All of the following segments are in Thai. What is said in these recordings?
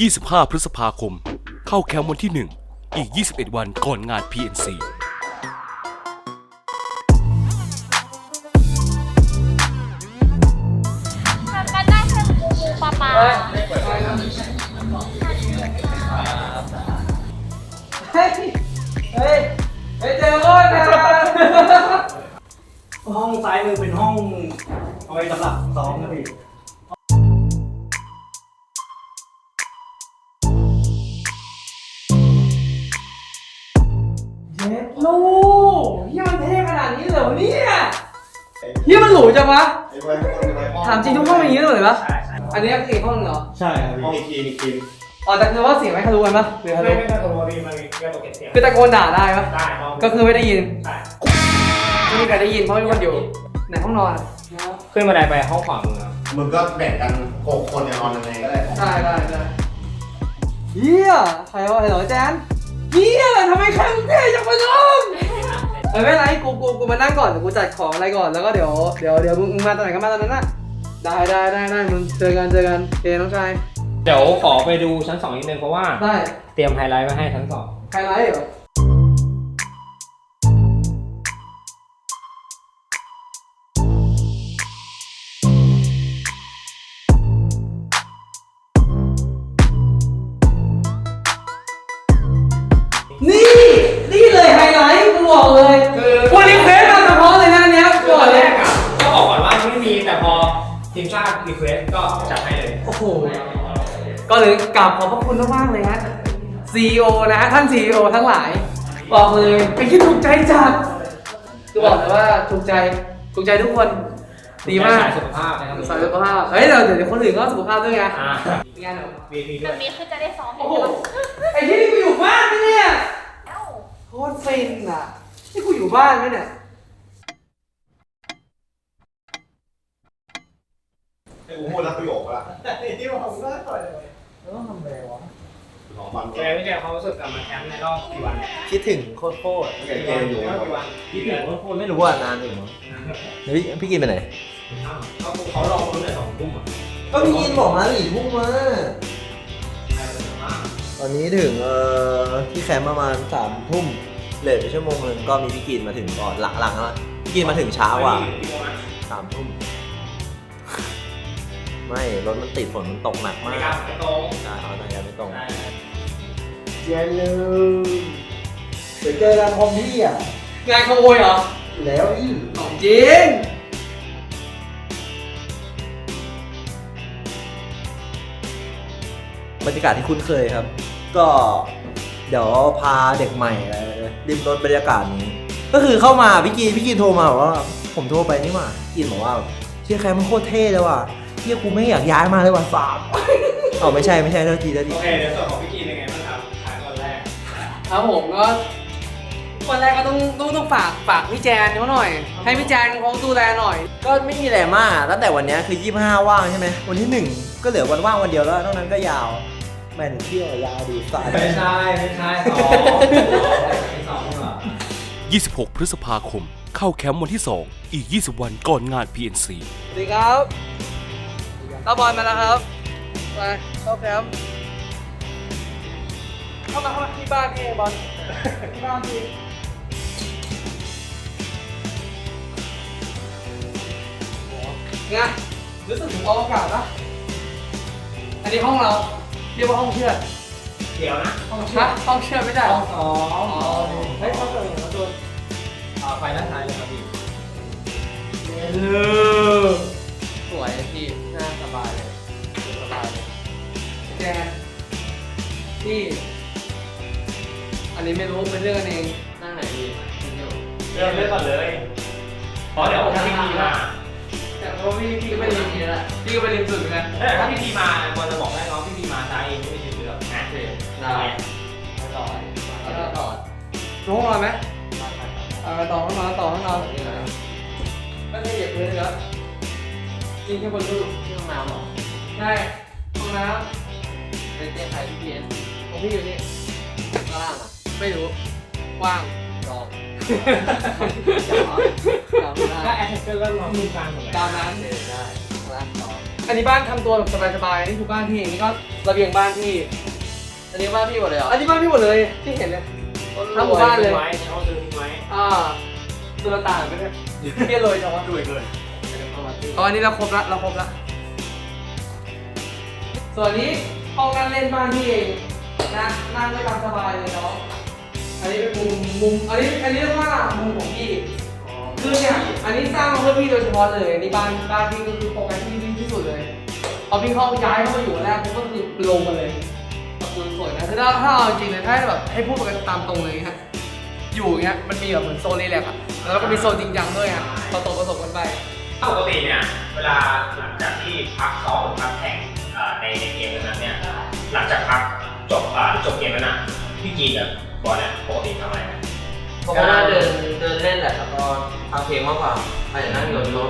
25 พฤษภาคม เข้าแคมป์วันที่ 1 อีก 21 วันก่อนงาน PNC ทำกันได้แค่ปูปูปลาปลาเฮ้ย เฮ้ยเฮ้ยเจอคนนะห้องซ้ายมือเป็นห้องเอาไว้สำหรับซ้อมนะพี่ เย็ดลูกเฮียมันเท่ขนาดนี้เลยเหรอเนี่ยเฮียมันหรูจังวะถามจริงทุกห้องเป็นอย่างนี้เลยปะใช่ใช่อันนี้ก็คืออีกห้องหนึงเหรอ ใช่ครับห้องพี่อีกทีอีกทีอ๋อแต่คือว่าเสียงไม่ทะลุกันปะหรือทะไม่ลุไม่ต้องตัวพี่มันมีแค่ตัวเก็บเสียงคือตะโกนด่าได้ปะได้ห้องก็คือไม่ได้ยินใช่ไม่มีใครได้ยินเพราะทุกคนอยู่ในห้องนอนอะขึ้นบันไดไปห้องขวามือครับมึงก็แบ่งกันหกคนเนี่ยนอนยังไงก็ได้ได้ได้ได้เฮียใครวะเหรอแจนเฮียทำไมแค่มึงเท่ ไม่เป็นไรกูกูกูมานั่งก่อนเดี๋ยวกูจัดของอะไรก่อนแล้วก็เดี๋ยวเดี๋ยวเดี๋ยวมึงมึงมาตอนไหนก็มาตอนนั้นน่ะได้ได้ได้ได้มึงเจอกันเจอกันเอน้องชายเดี๋ยวขอไปดูชั้นสองนิดนึงเพราะว่าได้เตรียมไฮไลท์ไว้ให้ชั้นสองไฮไลท์เหรอ ก็เลยกราบขอบพระคุณมากๆเลยฮะ CEO นะฮะท่าน CEO ทั้งหลาย บอกเลยเป็นที่ถูกใจจัดคือบอกเลยว่าถูกใจถูกใจทุกคนดีมากสายสุขภาพนะครับสายสุขภาพเฮ้ยเดี๋ยวเดี๋ยวคนอื่นก็สุขภาพด้วยไงอ่าเป็นไงานเหรอมีมีแบด้วยบนี้คือจะได้ซ้อมโอ้โหไอ้ที่นี่กูอยู่บ้านไหมเนี่ยเอ้าโคตรฟินอะนี่กูอยู่บ้านไหมเนี่ย ไอ้กูพูดแล้วประโยคละ ที่ผมก็ต่อย ต้องทำอะไรวะสองวันแกไม่แกความรู้สึกกลับมาแคมป์ในรอบกี่วันเนี่ยคิดถึงโคตรโคตรเกมเกมอยู่รอบกี่วันคิดถึงโคตรโคตรไม่รู้ว่านานถึงมั้งเดี๋ยวพี่พี่กินไปไหนเขาเขาลองคนเลยสองทุ่มอะก็พี่กินบอกมาหลีทุ่มมาใครเป็นคนมากตอนนี้ถึงเอ่อที่แคมป์ประมาณสามทุ่มเลทไปชั่วโมงหนึงก็มีพี่กินมาถึงก่อนหลังหลังแล้วพี่กินมาถึงช้ากว่ากี่โมงนะสามทุ่ม ไม่รถมันติดฝนมันตกหนักไม่มากกล้าไปตรงใช่เอาทางการไม่ตรงได้เย็นเลยเดี๋ยวเจอกันคอมพี่อะงานขโมยเหรอแล้วพี่ของจริงบรรยากาศที่คุ้นเคยครับ ก็เดี๋ยวพาเด็กใหม่ริมรถบรรยากาศนี้ ก็คือเข้ามาพี่กีนพี่กีนโทรมาบอกว่า ผมโทรไปนี่หว่ากินบอกว่าเชี่ยแคมป์มันโคตรเท่เลยว่ะเชี่ยกูไม่อยากย้ายมาเลยว่ะสามเอาไม่ใช่ไม่ใช่เท่าทีเท่าทีโอเคเดี๋ยวส่วนของพี่กีนเป็นไงบ้างครับขายตอนแรกครับผมก็วันแรกก็ต้องต้องต้องฝากฝากพี่แจนเขาหน่อย ให้พี่แจนเขาดูแลหน่อย ก็ไม่มีอะไรมากตั้งแต่วันเนี้ยคือ 25 ว่างใช่ไหมวันที่หนึ่งก็เหลือวันว่างวันเดียวแล้วนอกนั้นก็ยาวแม่งเที่ยวยาวดีสายไม่ใช่ไม่ใช่สองไม่สองเหรอ26 พฤษภาคม เข้าแคมป์วันที่ 2 อีก 20 วันก่อนงาน PNC สวัสดีครับ ต้าบอลมาแล้วครับไปเข้าแคมป์เข้ามาเข้ามาที่บ้านพี่เองบอลที่บ้านพี่ไงรู้สึกถึงอวกาศปะอันนี้ห้องเรา เรียกว่าห้องเชือดเดี๋ยวนะห้องเชือดห้องเชือดไม่ใช่เหรอสองอ๋อเฮ้ยเขาเกิดอะไรขึ้นอ่าไฟด้านซ้ายเลยครับพี่ส นนี้ไม่รู้เป็นเรื่องกันเองนั่งไหนดีเริ่มเรื่องก่อนเลยเพราะเดี๋ยวถ้าพี่พีมาแต่เพราะพี่พี่ก็ไปริมนี่แหละพี่ก็ไปริมสุดเหมือนกันเออถ้าพี่พีมาควรจะบอกได้น้องพี่พีมาซ้ายเองไม่ใช่เรื่องนะได้ไปต่อไปต่อห้องนอนไหมเอาไปต่อห้องนอนต่อห้องนอนก็จะเหยียบพื้นแล้วยิงแค่บนรูปที่ห้องน้ำหรอใช่ห้องน้ำเป็นเตียงใครพี่เพียนของพี่อยู่นี่ข้างล่างอะ ไม่รู้กว้างจอมจอมจอมได้ถ้าแอทแทกเกอร์ก็ลองดูกลางหมดเลยตามนั้นได้ร้านต่ออันนี้บ้านทำตัวแบบสบายๆนี่คือบ้านพี่นี่ก็ระเบียงบ้านพี่ อันนี้บ้านพี่หมดเลยเหรออันนี้บ้านพี่หมดเลยที่เห็นเลยทั้งหมู่บ้านเลยไว้เขาซื้อทิ้งไว้อ่าตุลตานไม่ใช่เพี่เลยจังวะด้วยเลยอ๋ออันนี้เราครบละเราครบละส่วนนี้ห้องนั่งเล่นบ้านพี่เองนะนั่งได้ตามสบายเลยเนาะ อันนี้เป็นมุมมุมอันนี้อันนี้เรียกว่ามุมของพี่คือเนี่ยอันนี้สร้างมาเพื่อพี่โดยเฉพาะเลยอันนี้บ้านบ้านพี่ก็คือโฟกัสที่พี่ที่สุดเลยพอพี่เข้าย้ายเข้ามาอยู่แรกผมก็คือลงมาเลยแบบมันสวยนะคือถ้าถ้าเอาจริงเลยถ้าแบบให้พูดกันตามตรงเลยฮะอยู่อย่างเงี้ยมันมีแบบเหมือนโซนนี้แหละครับแล้วก็มีโซนจริงจังด้วยอะผสมผสมกันไปปกติเนี่ยเวลาหลังจากที่พักซ้อมหรือพักแข่งเอ่อในในเกมนั้นเนี่ยหลังจากพักจบอ่าจบเกมแล้วนะพี่จีนกับ บอลเนี่ยปกติทำอะไรกันผมก็น่าเดินเดินเล่นแหละแล้วก็ฟังเพลงมากกว่าใครจะนั่งอยู่รถ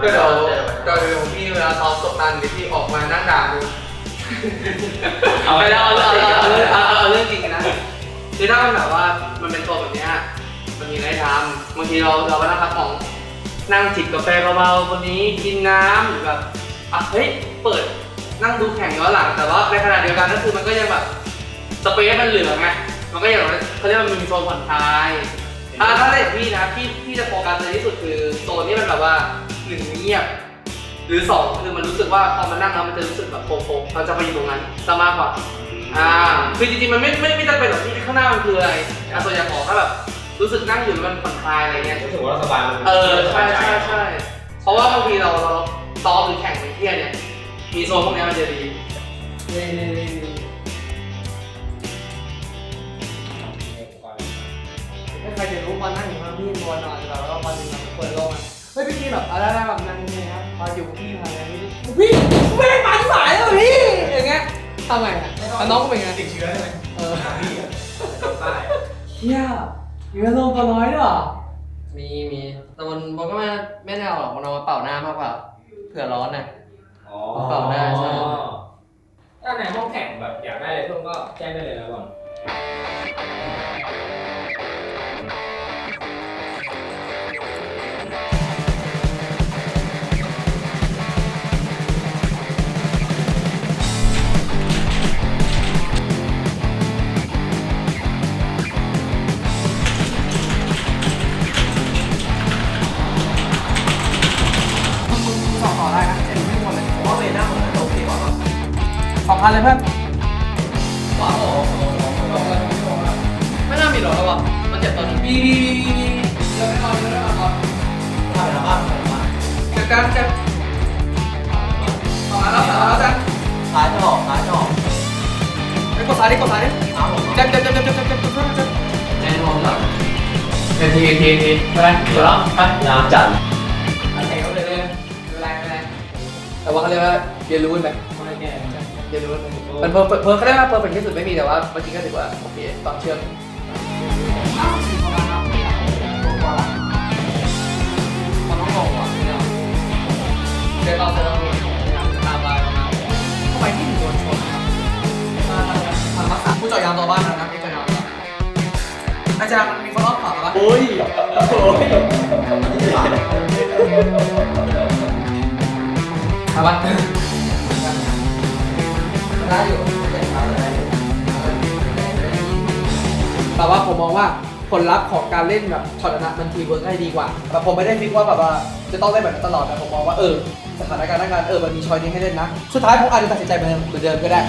ก็เดี๋ยวเดี๋ยวเดี๋ยวพี่เวลาซ้อมตกตันเดี๋ยวพี่ออกมานั่งด่าดูเอาไปแล้วเอาเอาเอาเอาเรื่องเอาเอาเรื่องจริงนะคือถ้ามันแบบว่ามันเป็นตัวแบบเนี้ยมันมีอะไรทำบางทีเราเราก็นั่งพักของนั่งจิบกาแฟเบาๆคนนี้กินน้ำหรือแบบอะเฮ้ยเปิดนั่งดูแข่งย้อนหลังแต่ว่าในขณะเดียวกันก็คือมันก็ยังแบบ สเปซมันเหลือไงมันก็อย่างเขาเรียกว่ามันมีโซนผ่อนคลายถ้าถ้าได้อย่างพี่นะพี่พี่จะโฟกัสในที่สุดคือโซนที่มันแบบว่าหนึ่งเงียบ หรือสองคือมันรู้สึกว่าพอมันนั่งแล้วมันจะรู้สึกแบบโฟกๆมันจะไปอยู่ตรงนั้นซะมากกว่าอ่าคือจริงๆมันไม่ไม่ไม่จำเป็นหรอกที่ข้างหน้ามันคืออะไรอะส่วนใหญ่ขอแค่แบบรู้สึกนั่งอยู่แล้วมันผ่อนคลายอะไรเงี้ยรู้สึกว่าเราสบายมันเออใช่ใช่ใช่เพราะว่าบางทีเราเราซ้อมหรือแข่งไปเที่ยวเนี่ยมีโซนพวกเนี้ยมันจะดีนี่นี่นี่ อยู่ข้างพี่บอลนอนแบบว่าวันหนึงแบบเปิดโลกอะเฮ้ยพี่กินแบบอะไรๆแบบนั่งเนี่ยครับพออยู่กับพี่มาอะไรนี่พี่ไม่ได้มาที่สายแล้วพี่อย่างเงี้ยทำไงอะแล้วน้องก็เป็นไงติดเชื้อใช่ไหมเออพี่อะเฮียอยู่ในโรงตัวน้อยด้วยเหรอมีมีแต่มันมันก็ไม่ไม่ได้เอาหรอกมันเอามาเป่าหน้ามากกว่าเผื่อร้อนนะ อ๋อเป่าได้ใช่ ถ้าในห้องแข่งแบบอยากได้อะไรเพิ่มก็แจ้งได้เลยนะบอล พันเลยเพื่อนว้าวไม่น่ามีหรอกแล้ววะมันเจ็บตอนนี้บีบีบีบีบีเดี๋ยวไปนอนเดี๋ยวไปนอนก่อนแล้วบ้างทำไปแล้วบ้างเดี๋ยวกันจะต่อมาแล้วมาแล้วจ้ะซ้ายจะออกซ้ายจะออกไปกดซ้ายดิกดซ้ายดิเท้าผมเจ็บเจ็บเจ็บเจ็บเจ็บเจ็บเจ็บเจ็บเจ็บแน่นอนแล้วเทีทีทีทีไปเดี๋ยวแล้วไปน้ำจัดอะไรก็เลยเลยไม่เป็นไรไม่เป็นไรแต่ว่าเขาเรียกว่าเรียนรู้กันไปไม่แก้ เรียนรู้กันไปมันเพิ่มเพิ่มเขาเรียกว่าเพิ่มเป็นที่สุดไม่มีแต่ว่าเมื่อกี้ก็ถือว่าโอเคตอนเชื่อมมันต้องลงว่ะเนี่ยเดี๋ยวเราจะลองตามไปประมาณทำไมที่ถึงโดนชนครับมาทางรักษาผู้เจาะยางตัวบ้านนะครับที่เจาะยางตัวอาจารย์มันมีคนรอบขวาปะโอ้ยโอ้ยถามปะ ได้อยู่แต่ว่าผมมองว่าผลลัพธ์ของการเล่นแบบช็อตนั้นมันทีเวิร์กได้ดีกว่าแต่ผมไม่ได้ฟิกว่าแบบว่าจะต้องเล่นแบบนั้นตลอดแต่ผมมองว่าเออสถานการณ์นักการเออมันมีชอยนี้ให้เล่นนะ สุดท้ายผมอาจจะตัดสินใจเหมือนเดิมก็ได้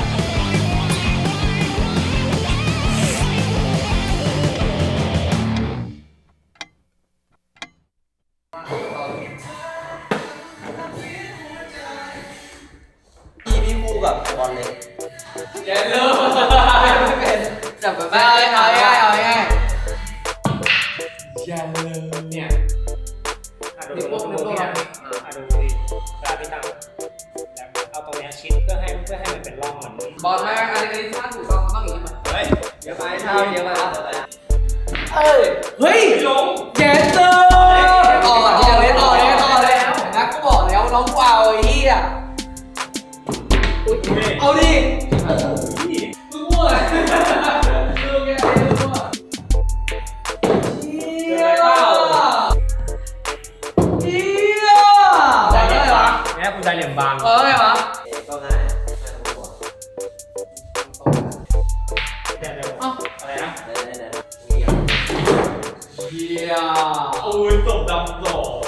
อะดูดูดูนี่นะอะดูดิเวลาพี่ตั้งแล้วเอาตรงเนี้ยชิดเพื่อให้เพื่อให้มันเป็นร่องเหมือนบอลแม่อันนี้ถ้าถูกต้องต้องอย่างนี้เฮ้ยเดี๋ยวไปเช้าเดี๋ยวไปเอ้ยเฮ้ยลงเย็นเลยต่อต่อเลยต่อเลยต่อเลยนะก็บอกแล้วน้องกูเอาไอ้เหี้ยเอาดิมึงมั่ว เหี้ยได้เลยเนี่ยคุณใจเหลี่ยมบางเออไงวะก็ง่ายง่ายทุกหัวเอ้าอะไรนะไหนไหนไหนเดียโอ้ยตบดำสอง